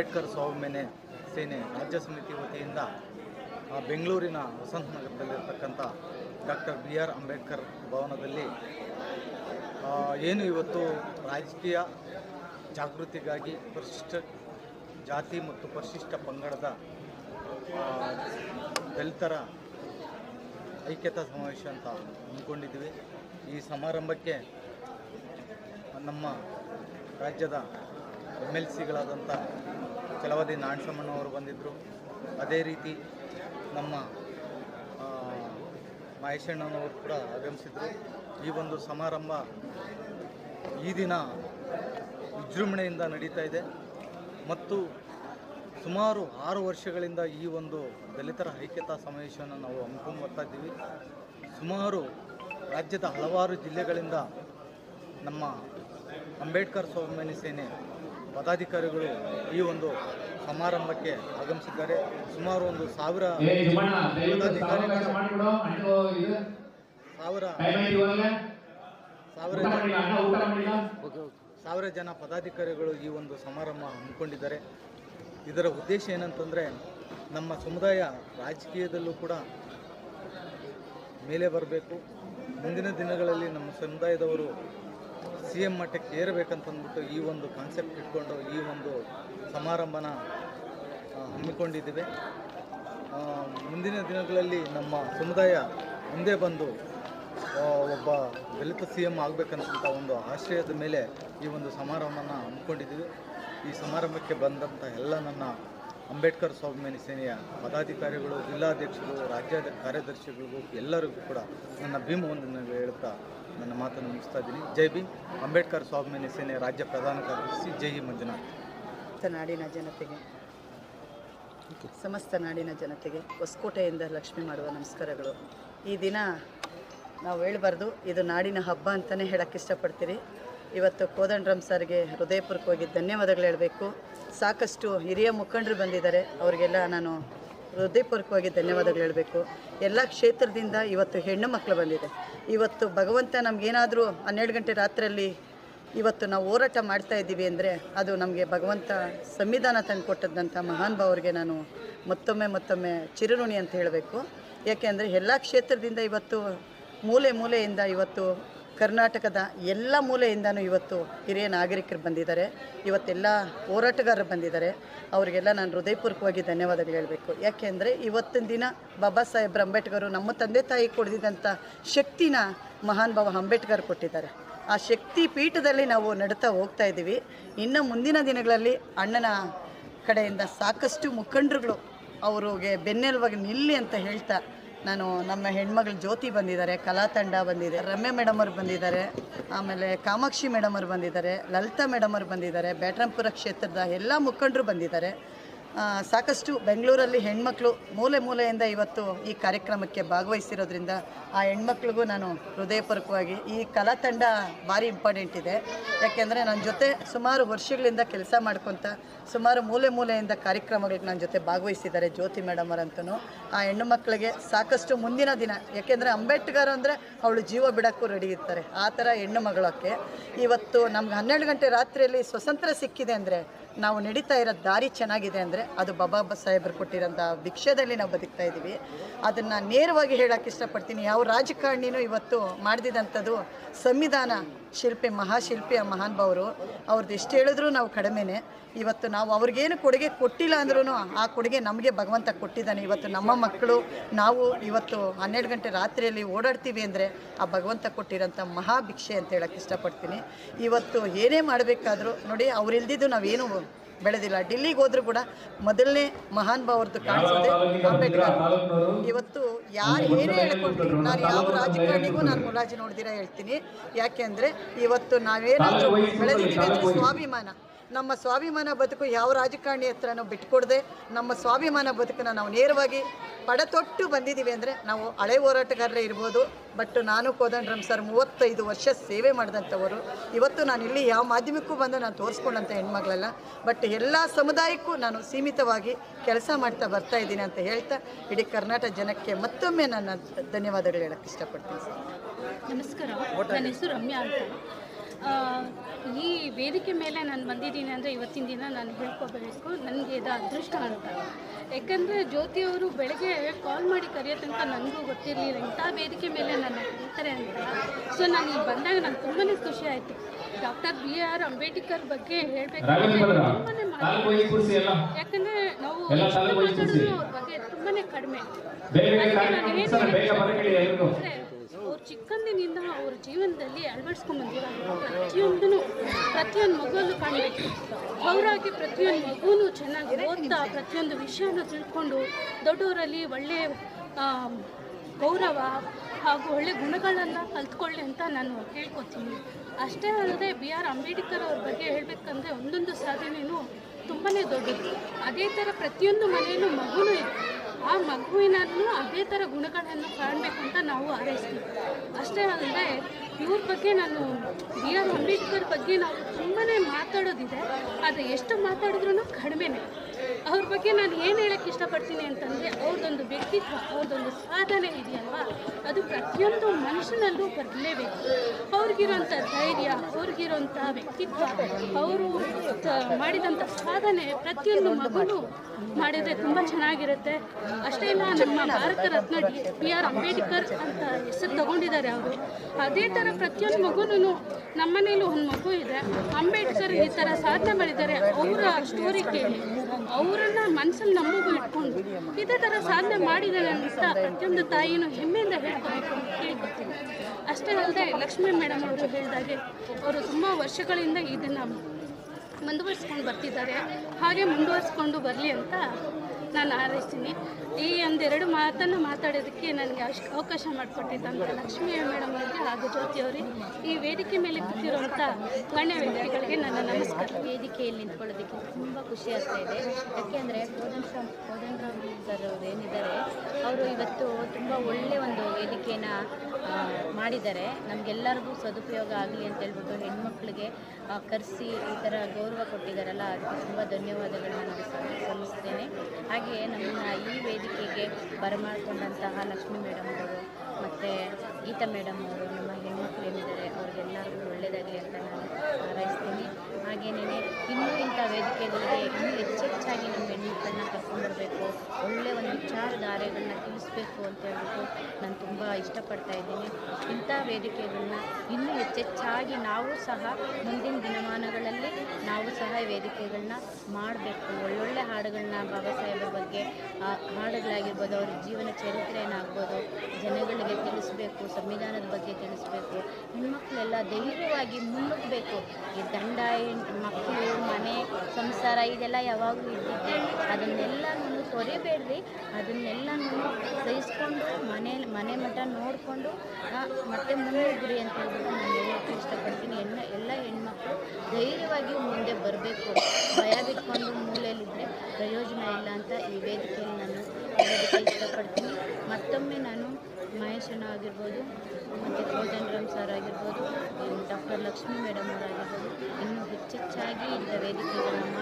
ಅಂಬೇಡ್ಕರ್ ಸ್ವಾಭಿಮಾನಿ ಸೇನೆ ರಾಜ್ಯ ಸಮಿತಿ ವತಿಯಿಂದ ಬೆಂಗಳೂರಿನ ವಸಂತ ನಗರದಲ್ಲಿರ್ತಕ್ಕಂಥ ಡಾಕ್ಟರ್ ಬಿ ಆರ್ ಅಂಬೇಡ್ಕರ್ ಭವನದಲ್ಲಿ ಏನು ಇವತ್ತು ರಾಜಕೀಯ ಜಾಗೃತಿಗಾಗಿ ಪರಿಶಿಷ್ಟ ಜಾತಿ ಮತ್ತು ಪರಿಶಿಷ್ಟ ಪಂಗಡದ ದಲಿತರ ಐಕ್ಯತಾ ಸಮಾವೇಶ ಅಂತ ಅಂದ್ಕೊಂಡಿದ್ವಿ ಈ ಸಮಾರಂಭಕ್ಕೆ ನಮ್ಮ ರಾಜ್ಯದ ಎಂ ಎಲ್ ಸಿಗಳಾದಂಥ ಚಲವದಿ ನಾಣಸಮ್ಮನವರು ಬಂದಿದ್ದರು ಅದೇ ರೀತಿ ನಮ್ಮ ಮಹೇಶಣ್ಣನವರು ಕೂಡ ಆಗಮಿಸಿದರು. ಈ ಒಂದು ಸಮಾರಂಭ ಈ ದಿನ ವಿಜೃಂಭಣೆಯಿಂದ ನಡೀತಾ ಇದೆ. ಮತ್ತು ಸುಮಾರು ಆರು ವರ್ಷಗಳಿಂದ ಈ ಒಂದು ದಲಿತರ ಐಕ್ಯತಾ ಸಮಾವೇಶವನ್ನು ನಾವು ಹಮ್ಮಿಕೊಂಡು ಇದ್ದೀವಿ. ಸುಮಾರು ರಾಜ್ಯದ ಹಲವಾರು ಜಿಲ್ಲೆಗಳಿಂದ ನಮ್ಮ ಅಂಬೇಡ್ಕರ್ ಸ್ವಾಭಿಮಾನಿ ಸೇನೆ ಪದಾಧಿಕಾರಿಗಳು ಈ ಒಂದು ಸಮಾರಂಭಕ್ಕೆ ಆಗಮಿಸಿದ್ದಾರೆ. ಸುಮಾರು ಒಂದು ಸಾವಿರ ಇದು ಸಾವಿರ ಸಾವಿರ ಸಾವಿರ ಜನ ಪದಾಧಿಕಾರಿಗಳು ಈ ಒಂದು ಸಮಾರಂಭ ಹಮ್ಮಿಕೊಂಡಿದ್ದಾರೆ. ಇದರ ಉದ್ದೇಶ ಏನಂತಂದರೆ ನಮ್ಮ ಸಮುದಾಯ ರಾಜಕೀಯದಲ್ಲೂ ಕೂಡ ಮೇಲೆ ಬರಬೇಕು. ಮುಂದಿನ ದಿನಗಳಲ್ಲಿ ನಮ್ಮ ಸಮುದಾಯದವರು ಸಿ ಎಂ ಮಟ್ಟಕ್ಕೆ ಏರಬೇಕಂತಂದ್ಬಿಟ್ಟು ಈ ಒಂದು ಕಾನ್ಸೆಪ್ಟ್ ಇಟ್ಕೊಂಡು ಈ ಒಂದು ಸಮಾರಂಭನ ಹಮ್ಮಿಕೊಂಡಿದ್ದೇವೆ. ಮುಂದಿನ ದಿನಗಳಲ್ಲಿ ನಮ್ಮ ಸಮುದಾಯ ಮುಂದೆ ಬಂದು ಒಬ್ಬ ದಲಿತ ಸಿ ಎಂ ಆಗಬೇಕಂತ ಒಂದು ಆಶ್ರಯದ ಮೇಲೆ ಈ ಒಂದು ಸಮಾರಂಭನ ಹಮ್ಮಿಕೊಂಡಿದ್ದೀವಿ. ಈ ಸಮಾರಂಭಕ್ಕೆ ಬಂದಂಥ ಎಲ್ಲ ನನ್ನ ಅಂಬೇಡ್ಕರ್ ಸ್ವಾಭಿಮಾನಿ ಸೇನೆಯ ಪದಾಧಿಕಾರಿಗಳು, ಜಿಲ್ಲಾಧ್ಯಕ್ಷರು, ರಾಜ್ಯ ಕಾರ್ಯದರ್ಶಿಗಳಿಗೂ ಎಲ್ಲರಿಗೂ ಕೂಡ ನನ್ನ ಭೀಮವನ್ನು ಹೇಳ್ತಾ ನನ್ನ ಮಾತನ್ನು ಮುಗಿಸ್ತಾ ಇದ್ದೀನಿ. ಜೈ ಭೀಮ್. ಅಂಬೇಡ್ಕರ್ ಸ್ವಾಭಿಮಾನಿ ಸೇನೆಯ ರಾಜ್ಯ ಪ್ರಧಾನ ಕಾರ್ಯದರ್ಶಿ ಜೈ ಮಂಜುನಾಥ್. ನಾಡಿನ ಜನತೆಗೆ, ಸಮಸ್ತ ನಾಡಿನ ಜನತೆಗೆ ಹೊಸಕೋಟೆಯಿಂದ ಲಕ್ಷ್ಮಿ ಮಾಡುವ ನಮಸ್ಕಾರಗಳು. ಈ ದಿನ ನಾವು ಹೇಳ್ಬಾರ್ದು, ಇದು ನಾಡಿನ ಹಬ್ಬ ಅಂತಲೇ ಹೇಳೋಕ್ಕೆ ಇಷ್ಟಪಡ್ತೀರಿ. ಇವತ್ತು ಕೋದಂಡ್ರಮ್ ಸರ್ಗೆ ಹೃದಯಪೂರ್ವಕವಾಗಿ ಧನ್ಯವಾದಗಳು ಹೇಳಬೇಕು. ಸಾಕಷ್ಟು ಹಿರಿಯ ಮುಖಂಡರು ಬಂದಿದ್ದಾರೆ. ಅವರಿಗೆಲ್ಲ ನಾನು ಹೃದಯಪೂರ್ವಕವಾಗಿ ಧನ್ಯವಾದಗಳು ಹೇಳಬೇಕು. ಎಲ್ಲ ಕ್ಷೇತ್ರದಿಂದ ಇವತ್ತು ಹೆಣ್ಣು ಮಕ್ಕಳು ಬಂದಿದೆ. ಇವತ್ತು ಭಗವಂತ ನಮಗೇನಾದರೂ ಹನ್ನೆರಡು ಗಂಟೆ ರಾತ್ರಿಯಲ್ಲಿ ಇವತ್ತು ನಾವು ಹೋರಾಟ ಮಾಡ್ತಾ ಇದ್ದೀವಿ ಅಂದರೆ ಅದು ನಮಗೆ ಭಗವಂತ ಸಂವಿಧಾನ ತಂದು ಕೊಟ್ಟದ್ದಂಥ ಮಹಾನ್ ಭಾವರಿಗೆ ನಾನು ಮತ್ತೊಮ್ಮೆ ಮತ್ತೊಮ್ಮೆ ಚಿರಋಣಿ ಅಂತ ಹೇಳಬೇಕು. ಯಾಕೆಂದರೆ ಎಲ್ಲ ಕ್ಷೇತ್ರದಿಂದ ಇವತ್ತು ಮೂಲೆ ಮೂಲೆಯಿಂದ ಇವತ್ತು ಕರ್ನಾಟಕದ ಎಲ್ಲ ಮೂಲೆಯಿಂದನೂ ಇವತ್ತು ಹಿರಿಯ ನಾಗರಿಕರು ಬಂದಿದ್ದಾರೆ. ಇವತ್ತೆಲ್ಲ ಹೋರಾಟಗಾರರು ಬಂದಿದ್ದಾರೆ. ಅವರಿಗೆಲ್ಲ ನಾನು ಹೃದಯಪೂರ್ವಕವಾಗಿ ಧನ್ಯವಾದಗಳು ಹೇಳಬೇಕು. ಯಾಕೆಂದರೆ ಇವತ್ತಿನ ದಿನ ಬಾಬಾ ಸಾಹೇಬ್ ಅಂಬೇಡ್ಕರ್ ನಮ್ಮ ತಂದೆ ತಾಯಿ ಕೊಡಿದಂಥ ಶಕ್ತಿನ ಮಹಾನ್ ಬಾಬಾ ಅಂಬೇಡ್ಕರ್ ಕೊಟ್ಟಿದ್ದಾರೆ. ಆ ಶಕ್ತಿ ಪೀಠದಲ್ಲಿ ನಾವು ನಡ್ತಾ ಹೋಗ್ತಾ ಇದ್ದೀವಿ. ಇನ್ನು ಮುಂದಿನ ದಿನಗಳಲ್ಲಿ ಅಣ್ಣನ ಕಡೆಯಿಂದ ಸಾಕಷ್ಟು ಮುಖಂಡರುಗಳು ಅವ್ರಿಗೆ ಬೆನ್ನೆಲುವಾಗಿ ನಿಲ್ಲಿ ಅಂತ ಹೇಳ್ತಾ ನಾನು ನಮ್ಮ ಹೆಣ್ಮಗಳು ಜ್ಯೋತಿ ಬಂದಿದ್ದಾರೆ, ಕಲಾ ತಂಡ ಬಂದಿದೆ, ರಮ್ಯ ಮೇಡಮ್ ಅವ್ರು ಬಂದಿದ್ದಾರೆ, ಆಮೇಲೆ ಕಾಮಾಕ್ಷಿ ಮೇಡಮ್ ಅವರು ಬಂದಿದ್ದಾರೆ, ಲಲಿತಾ ಮೇಡಮ್ ಅವರು ಬಂದಿದ್ದಾರೆ ಬ್ಯಾಟ್ರಾಂಪುರ ಕ್ಷೇತ್ರದ ಎಲ್ಲ ಮುಖಂಡರು ಬಂದಿದ್ದಾರೆ. ಸಾಕಷ್ಟು ಬೆಂಗಳೂರಲ್ಲಿ ಹೆಣ್ಮಕ್ಳು ಮೂಲೆ ಮೂಲೆಯಿಂದ ಇವತ್ತು ಈ ಕಾರ್ಯಕ್ರಮಕ್ಕೆ ಭಾಗವಹಿಸಿರೋದ್ರಿಂದ ಆ ಹೆಣ್ಮಕ್ಳಿಗೂ ನಾನು ಹೃದಯಪೂರ್ವಕವಾಗಿ ಈ ಕಲಾ ತಂಡ ಭಾರಿ ಇಂಪಾರ್ಟೆಂಟ್ ಇದೆ. ಯಾಕೆಂದರೆ ನನ್ನ ಜೊತೆ ಸುಮಾರು ವರ್ಷಗಳಿಂದ ಕೆಲಸ ಮಾಡ್ಕೊತ ಸುಮಾರು ಮೂಲೆ ಮೂಲೆಯಿಂದ ಕಾರ್ಯಕ್ರಮಗಳಿಗೆ ನನ್ನ ಜೊತೆ ಭಾಗವಹಿಸಿದ್ದಾರೆ ಜ್ಯೋತಿ ಮೇಡಮ್ ಅವರಂತೂ ಆ ಹೆಣ್ಣು ಮಕ್ಕಳಿಗೆ ಸಾಕಷ್ಟು ಮುಂದಿನ ದಿನ, ಯಾಕೆಂದರೆ ಅಂಬೇಡ್ಕರ್ ಅಂದರೆ ಅವಳು ಜೀವ ಬಿಡೋಕ್ಕೂ ರೆಡಿ ಇರ್ತಾರೆ. ಆ ಥರ ಹೆಣ್ಣು ಮಗಳಕ್ಕೆ ಇವತ್ತು ನಮ್ಗೆ ಹನ್ನೆರಡು ಗಂಟೆ ರಾತ್ರಿಯಲ್ಲಿ ಸ್ವತಂತ್ರ ಸಿಕ್ಕಿದೆ ಅಂದರೆ ನಾವು ನಡೀತಾ ಇರೋ ದಾರಿ ಚೆನ್ನಾಗಿದೆ ಅಂದರೆ ಅದು ಬಾಬಾ ಸಾಹೇಬರು ಕೊಟ್ಟಿರೋಂಥ ಭಿಕ್ಷದಲ್ಲಿ ನಾವು ಬದುಕ್ತಾ ಇದ್ದೀವಿ. ಅದನ್ನು ನೇರವಾಗಿ ಹೇಳೋಕ್ಕೆ ಇಷ್ಟಪಡ್ತೀನಿ. ಯಾವ ರಾಜಕಾರಣಿನೂ ಇವತ್ತು ಮಾಡಿದಂಥದ್ದು ಸಂವಿಧಾನ. ಶಿಲ್ಪಿ, ಮಹಾಶಿಲ್ಪಿ, ಆ ಮಹಾನುಭಾವರು ಅವ್ರದ್ದು ಎಷ್ಟು ಹೇಳಿದ್ರೂ ನಾವು ಕಡಿಮೆನೆ. ಇವತ್ತು ನಾವು ಅವ್ರಿಗೇನು ಕೊಡುಗೆ ಕೊಟ್ಟಿಲ್ಲ ಅಂದ್ರೂ ಆ ಕೊಡುಗೆ ನಮಗೆ ಭಗವಂತ ಕೊಟ್ಟಿದ್ದಾನೆ. ಇವತ್ತು ನಮ್ಮ ಮಕ್ಕಳು, ನಾವು ಇವತ್ತು ಹನ್ನೆರಡು ಗಂಟೆ ರಾತ್ರಿಯಲ್ಲಿ ಓಡಾಡ್ತೀವಿ ಅಂದರೆ ಆ ಭಗವಂತ ಕೊಟ್ಟಿರೋಂಥ ಮಹಾಭಿಕ್ಷೆ ಅಂತ ಹೇಳಕ್ಕೆ ಇಷ್ಟಪಡ್ತೀನಿ. ಇವತ್ತು ಏನೇ ಮಾಡಬೇಕಾದ್ರೂ ನೋಡಿ, ಅವರಿಲ್ದಿದ್ದು ನಾವೇನು ಬೆಳೆದಿಲ್ಲ. ಡೆಲ್ಲಿಗೆ ಹೋದ್ರೂ ಕೂಡ ಮೊದಲನೇ ಮಹಾನ್ ಭಾವರ್ದು ಕಾಣಿಸೋದೆ ಅಂಬೇಡ್ಕರ್ ಇವತ್ತು ಯಾರು ಏನೇ ಹೇಳ್ಕೊಂಡ್ರು ನಾನು ಯಾವ ರಾಜಕಾರಣಿಗೂ ನಾನು ಮುರಾಜಿ ನೋಡ್ದಿರ ಹೇಳ್ತೀನಿ. ಯಾಕೆಂದ್ರೆ ಇವತ್ತು ನಾವೇನಾದರೂ ಬೆಳೆದಿದ್ದೀವಿ ಅಂದರೆ ಸ್ವಾಭಿಮಾನ. ನಮ್ಮ ಸ್ವಾಭಿಮಾನ ಬದುಕು ಯಾವ ರಾಜಕಾರಣಿ ಹತ್ರನೂ ಬಿಟ್ಕೊಡದೆ ನಮ್ಮ ಸ್ವಾಭಿಮಾನ ಬದುಕನ್ನು ನಾವು ನೇರವಾಗಿ ಪಡತೊಟ್ಟು ಬಂದಿದ್ದೀವಿ ಅಂದರೆ ನಾವು ಹಳೆ ಹೋರಾಟಗಾರರೇ ಇರ್ಬೋದು ಬಟ್ ನಾನು ಕೋದಂಡ್ರಮ್ ಸರ್ ಮೂವತ್ತೈದು ವರ್ಷ ಸೇವೆ ಮಾಡಿದಂಥವರು. ಇವತ್ತು ನಾನು ಇಲ್ಲಿ ಯಾವ ಮಾಧ್ಯಮಕ್ಕೂ ಬಂದು ನಾನು ತೋರಿಸ್ಕೊಂಡಂಥ ಹೆಣ್ಮಗಳಲ್ಲ ಬಟ್ ಎಲ್ಲ ಸಮುದಾಯಕ್ಕೂ ನಾನು ಸೀಮಿತವಾಗಿ ಕೆಲಸ ಮಾಡ್ತಾ ಬರ್ತಾ ಇದ್ದೀನಿ ಅಂತ ಹೇಳ್ತಾ ಇಡೀ ಕರ್ನಾಟಕ ಜನಕ್ಕೆ ಮತ್ತೊಮ್ಮೆ ನನ್ನ ಧನ್ಯವಾದಗಳು ಹೇಳಕ್ಕೆ ಇಷ್ಟಪಡ್ತೀನಿ. ಸರ್ ನಮಸ್ಕಾರ ನನ್ನ ಹೆಸರು ರಮ್ಯಾ ಅಂತ. ಈ ವೇದಿಕೆ ಮೇಲೆ ನಾನು ಬಂದಿದ್ದೀನಿ ಅಂದರೆ ಇವತ್ತಿನ ದಿನ ನಾನು ಹೇಳ್ಕೋಬೇಕು. ನನಗೆ ಇದು ಅದೃಷ್ಟ ಅಂತ. ಯಾಕಂದರೆ ಜ್ಯೋತಿಯವರು ಬೆಳಗ್ಗೆ ಕಾಲ್ ಮಾಡಿ ಕರೆಯೋ ತನಕ ನನಗೂ ಗೊತ್ತಿರಲಿಲ್ಲ. ಇಂಥ ವೇದಿಕೆ ಮೇಲೆ ನನ್ನ ಕರೀತಾರೆ ಅಂತ. ಸೊ ನಾನು ಇಲ್ಲಿ ಬಂದಾಗ ನಂಗೆ ತುಂಬಾ ಖುಷಿ ಆಯಿತು. ಡಾಕ್ಟರ್ ಬಿ ಆರ್ ಅಂಬೇಡ್ಕರ್ ಬಗ್ಗೆ ಹೇಳಬೇಕಂದ್ರೆ ಹೇಳಬೇಕು ತುಂಬಾ ಯಾಕಂದರೆ ನಾವು ಅವ್ರ ಬಗ್ಗೆ ತುಂಬಾ ಕಡಿಮೆ. ಚಿಕ್ಕಂದಿನಿಂದ ಅವ್ರ ಜೀವನದಲ್ಲಿ ಅಳವಡಿಸ್ಕೊಂಡ್ ಬಂದಿರೋ ಪ್ರತಿಯೊಂದೂ ಪ್ರತಿಯೊಂದು ಮಗುವಲ್ಲೂ ಕಾಣಬೇಕು. ಅವರಾಗಿ ಪ್ರತಿಯೊಂದು ಮಗುನೂ ಚೆನ್ನಾಗಿ ಓದ್ತಾ ಪ್ರತಿಯೊಂದು ವಿಷಯನೂ ತಿಳ್ಕೊಂಡು ದೊಡ್ಡವರಲ್ಲಿ ಒಳ್ಳೆ ಆ, ಗೌರವ ಹಾಗೂ ಒಳ್ಳೆ ಗುಣಗಳನ್ನು ಕಲ್ತ್ಕೊಳ್ಳಿ ಅಂತ ನಾನು ಹೇಳ್ಕೊತೀನಿ. ಅಷ್ಟೇ ಅಲ್ಲದೆ ಬಿ ಆರ್ ಅಂಬೇಡ್ಕರ್ ಅವ್ರ ಬಗ್ಗೆ ಹೇಳಬೇಕಂದ್ರೆ ಒಂದೊಂದು ಸಾಧನೆಯೂ ತುಂಬಾ ದೊಡ್ಡದು. ಅದೇ ಥರ ಪ್ರತಿಯೊಂದು ಮನೆಯಲ್ಲೂ ಮಗುನೂ ಇದೆ ಆ ಮಗುವಿನಲ್ಲೂ ಅದೇ ಥರ ಗುಣಗಳನ್ನು ಕಾಣಬೇಕು ಅಂತ ನಾವು ಹಾರೈಸ್ತೀವಿ ಅಷ್ಟೇ ಅಲ್ಲದೆ ಇವ್ರ ಬಗ್ಗೆ ನಾನು ಬಿ ಆರ್ ಅಂಬೇಡ್ಕರ್ ಬಗ್ಗೆ ನಾವು ತುಂಬಾ ಮಾತಾಡೋದಿದೆ. ಆದರೆ ಎಷ್ಟು ಮಾತಾಡಿದ್ರೂ ಕಡಿಮೆನೇ. ಅವ್ರ ಬಗ್ಗೆ ನಾನು ಏನು ಹೇಳಕ್ಕೆ ಇಷ್ಟಪಡ್ತೀನಿ ಅಂತಂದರೆ ಅವ್ರದ್ದೊಂದು ವ್ಯಕ್ತಿತ್ವ ಅವ್ರದ್ದೊಂದು ಸಾಧನೆ ಇದೆಯಲ್ವಾ? ಅದು ಪ್ರತಿಯೊಂದು ಮನುಷ್ಯನಲ್ಲೂ ಬರಲೇಬೇಕು. ಅವ್ರಿಗಿರೋಂಥ ಧೈರ್ಯ ಅವ್ರಿಗಿರೋಂಥ ವ್ಯಕ್ತಿತ್ವ, ಅವರು ಮಾಡಿದಂಥ ಸಾಧನೆ ಪ್ರತಿಯೊಂದು ಮಗುನು ಮಾಡಿದರೆ ತುಂಬ ಚೆನ್ನಾಗಿರುತ್ತೆ. ಅಷ್ಟೇ ಇಲ್ಲ, ನಮ್ಮ Bharat Ratna D, B R Ambedkar ಅಂತ ಹೆಸರು ತಗೊಂಡಿದ್ದಾರೆ ಅವರು. ಅದೇ ಥರ ಪ್ರತಿಯೊಂದು ಮಗುನೂ ನಮ್ಮನೇಲೂ ಒಂದು ಮಗು ಇದೆ. ಅಂಬೇಡ್ಕರ್ ಈ ಥರ ಸಾಧನೆ ಮಾಡಿದ್ದಾರೆ. ಅವರ ಸ್ಟೋರಿ ಕೇಳಿ. ಅವರನ್ನ ಮನಸ್ಸಲ್ಲಿ ನಮಗೂ ಇಟ್ಕೊಂಡು ಇದೇ ಥರ ಸಾಧನೆ ಮಾಡಿದ್ದಾರೆ ಅಂತ ಪ್ರತಿಯೊಂದು ತಾಯಿನೂ ಹೆಮ್ಮೆಯಿಂದ ಹೇಳ್ಕೋಬೇಕು ಅಂತ ಕೇಳ್ಕೊತೀನಿ ಅಷ್ಟೇ ಅಲ್ಲದೆ ಲಕ್ಷ್ಮೀ ಮೇಡಮ್ ಅವರು ಹೇಳಿದಾಗೆ ಅವರು ತುಂಬ ವರ್ಷಗಳಿಂದ ಇದನ್ನು ಮುಂದುವರಿಸ್ಕೊಂಡು ಬರ್ತಿದ್ದಾರೆ. ಹಾಗೆ ಮುಂದುವರಿಸ್ಕೊಂಡು ಬರಲಿ ಅಂತ ನಾನು ಹಾರೈಸ್ತೀನಿ. ಒಂದೆರಡು ಮಾತನ್ನು ಮಾತಾಡೋದಕ್ಕೆ ನನಗೆ ಅಷ್ಟು ಅವಕಾಶ ಮಾಡಿಕೊಟ್ಟಿದ್ದಂಥ ಲಕ್ಷ್ಮೀ ಮೇಡಮ್ ಅವರಿಗೆ ಹಾಗೂ ಜ್ಯೋತಿ ಅವರಿಗೆ ಈ ವೇದಿಕೆ ಮೇಲೆ ಕೂತಿರುವಂಥ ಗಣ್ಯ ವ್ಯಕ್ತಿಗಳಿಗೆ ನನ್ನ ನಮಸ್ಕಾರ. ವೇದಿಕೆಯಲ್ಲಿ ನಿಂತ್ಕೊಳ್ಳೋದಕ್ಕೆ ತುಂಬ ಖುಷಿ ಆಗ್ತಾ ಇದೆ. ಯಾಕೆಂದರೆ ಕೋದನ್ ರಾಮ್ ಕೋದನ್ ರಾಮ್ ಸರ್ ಅವರು ಏನಿದ್ದಾರೆ, ಅವರು ಇವತ್ತು ತುಂಬ ಒಳ್ಳೆಯ ಒಂದು ವೇದಿಕೆಯನ್ನು ಮಾಡಿದ್ದಾರೆ. ನಮಗೆಲ್ಲರಿಗೂ ಸದುಪಯೋಗ ಆಗಲಿ ಅಂತ ಹೇಳ್ಬಿಟ್ಟು ಹೆಣ್ಮಕ್ಳಿಗೆ ಕರೆಸಿ ಈ ಥರ ಗೌರವ ಕೊಟ್ಟಿದ್ದಾರಲ್ಲ, ಅದಕ್ಕೆ ತುಂಬ ಧನ್ಯವಾದಗಳನ್ನು ನಾನು ಸಲ್- ಸಲ್ಲಿಸ್ತೇನೆ. ಹಾಗೆಯೇ ನಮ್ಮನ್ನು ಈ ವೇದಿಕೆಗೆ ಬರಮಾಡಿಕೊಂಡಂತಹ ಲಕ್ಷ್ಮೀ ಮೇಡಮ್ ಅವರು, ಮತ್ತು ಗೀತಾ ಮೇಡಮ್ ಅವರು, ನಮ್ಮ ಹೆಣ್ಮಕ್ಳು ಏನಿದ್ದಾರೆ, ಅವ್ರಿಗೆಲ್ಲರಿಗೂ ಒಳ್ಳೆಯದಾಗಲಿ ಅಂತ ನಾನು ಹಾರೈಸ್ತೀನಿ. ಹಾಗೇನೇ ಇನ್ನೂ ಇಂಥ ವೇದಿಕೆಗಳಿಗೆ ಇನ್ನೂ ಹೆಚ್ಚೆಚ್ಚಾಗಿ ನಮ್ಮ ಹೆಣ್ಮಕ್ಳನ್ನ ಕರ್ಕೊಂಡು ವಿಚಾರಧಾರೆಗಳನ್ನ ತಿಳಿಸ್ಬೇಕು ಅಂತ ಹೇಳ್ಬಿಟ್ಟು ನಾನು ತುಂಬ ಇಷ್ಟಪಡ್ತಾ ಇದ್ದೀನಿ. ಇಂಥ ವೇದಿಕೆಗಳನ್ನ ಇನ್ನೂ ಹೆಚ್ಚೆಚ್ಚಾಗಿ ನಾವು ಸಹ ಮುಂದಿನ ದಿನಮಾನಗಳಲ್ಲಿ ನಾವು ಸಹ ವೇದಿಕೆಗಳನ್ನ ಮಾಡಬೇಕು. ಒಳ್ಳೊಳ್ಳೆ ಹಾಡುಗಳನ್ನ ಬಾಬಾ ಸಾಹೇಬ್ರ ಬಗ್ಗೆ ಹಾಡುಗಳಾಗಿರ್ಬೋದು, ಅವ್ರ ಜೀವನ ಚರಿತ್ರೆಯನ್ನಾಗ್ಬೋದು ಜನಗಳಿಗೆ ತಿಳಿಸ್ಬೇಕು, ಸಂವಿಧಾನದ ಬಗ್ಗೆ ತಿಳಿಸ್ಬೇಕು. ಹೆಣ್ಮಕ್ಳೆಲ್ಲ ಧೈರ್ಯವಾಗಿ ಮುನ್ನುಗ್ಗಬೇಕು. ಈ ದಂಡ ಮಕ್ಕಳು ಮನೆ, ಸಂಸಾರ, ಇದೆಲ್ಲ ಯಾವಾಗಲೂ ಇದ್ದಿದ್ದೆ ಅದನ್ನೆಲ್ಲನೂ ತೊರೆಬೇಡ್ರಿ. ಅದನ್ನೆಲ್ಲನೂ ಸಹಿಸ್ಕೊಂಡು, ಮನೆ ಮನೆ ಮಠ ನೋಡಿಕೊಂಡು ಮತ್ತೆ ಮುನ್ನುಗ್ಗ್ರಿ ಅಂತ ಹೇಳ್ಬಿಟ್ಟು ನಾನು ಹೇಳೋಕ್ಕೆ ಇಷ್ಟಪಡ್ತೀನಿ. ಹೆಣ್ಣು, ಎಲ್ಲ ಹೆಣ್ಮಕ್ಳು ಧೈರ್ಯವಾಗಿ ಮುಂದೆ ಬರಬೇಕು. ಭಯ ಬಿಟ್ಕೊಂಡು ಮೂಲೆಯಲ್ಲಿದ್ದರೆ ಪ್ರಯೋಜನ ಇಲ್ಲ ಅಂತ ಈ ವೇದಿಕೆಯಲ್ಲಿ ನಾನು ಹೇಳೋದಕ್ಕೆ ಇಷ್ಟಪಡ್ತೀನಿ. ಮತ್ತೊಮ್ಮೆ ನಾನು ಮಹೇಶಣ್ಣ ಆಗಿರ್ಬೋದು, ಮತ್ತು ಕೋದನ್ ರಾಮ್ ಸರ್ ಆಗಿರ್ಬೋದು ಡಾಕ್ಟರ್ ಲಕ್ಷ್ಮೀ ಮೇಡಮ್ ಅವರಾಗಿರ್ಬೋದು ಇನ್ನೂ ಹೆಚ್ಚೆಚ್ಚಾಗಿ ಇಂಥ ವೇದಿಕೆಗಳನ್ನ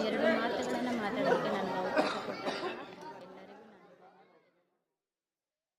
ಎರಡು ಮಾತುಗಳನ್ನು ಮಾತಾಡೋದಕ್ಕೆ